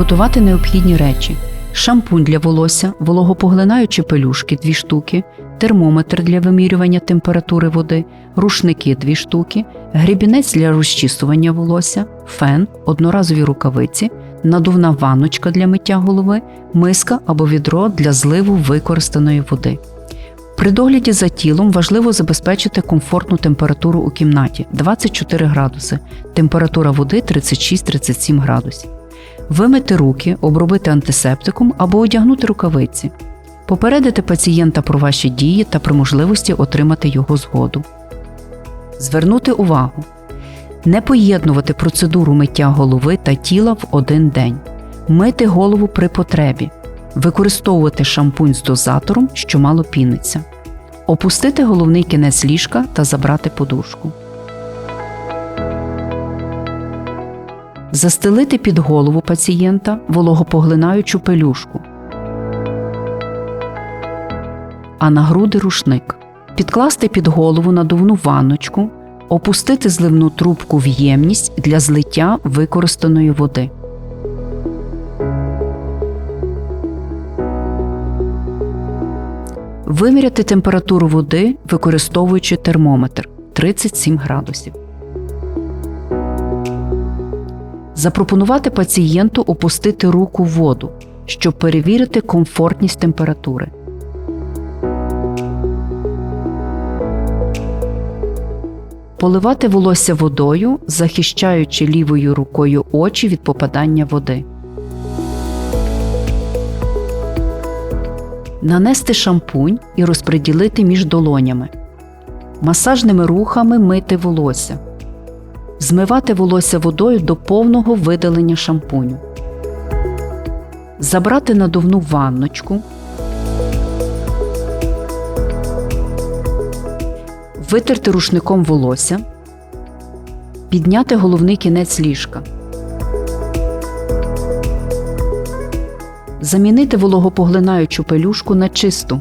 Підготувати необхідні речі: шампунь для волосся, вологопоглинаючі пелюшки 2 штуки, термометр для вимірювання температури води, рушники 2 штуки, грібінець для розчісування волосся, фен, одноразові рукавиці, надувна ванночка для миття голови, миска або відро для зливу використаної води. При догляді за тілом важливо забезпечити комфортну температуру у кімнаті 24 градуси, температура води 36-37 градусів. Вимити руки, обробити антисептиком або одягнути рукавиці. Попередити пацієнта про ваші дії та при можливості отримати його згоду. Звернути увагу. Не поєднувати процедуру миття голови та тіла в один день. Мити голову при потребі. Використовувати шампунь з дозатором, що мало піниться. Опустити головний кінець ліжка та забрати подушку. Застелити під голову пацієнта вологопоглинаючу пелюшку, а на груди рушник. Підкласти під голову надувну ванночку, опустити зливну трубку в ємність для злиття використаної води. Виміряти температуру води, використовуючи термометр 37 градусів. Запропонувати пацієнту опустити руку в воду, щоб перевірити комфортність температури. Поливати волосся водою, захищаючи лівою рукою очі від попадання води. Нанести шампунь і розподілити між долонями. Масажними рухами мити волосся. Змивати волосся водою до повного видалення шампуню. Забрати надувну ванночку. Витерти рушником волосся. Підняти головний кінець ліжка. Замінити вологопоглинаючу пелюшку на чисту.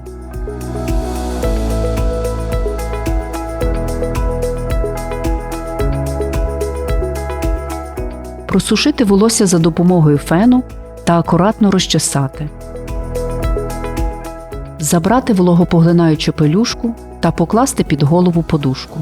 Просушити волосся за допомогою фену та акуратно розчесати. Забрати вологопоглинаючу пелюшку та покласти під голову подушку.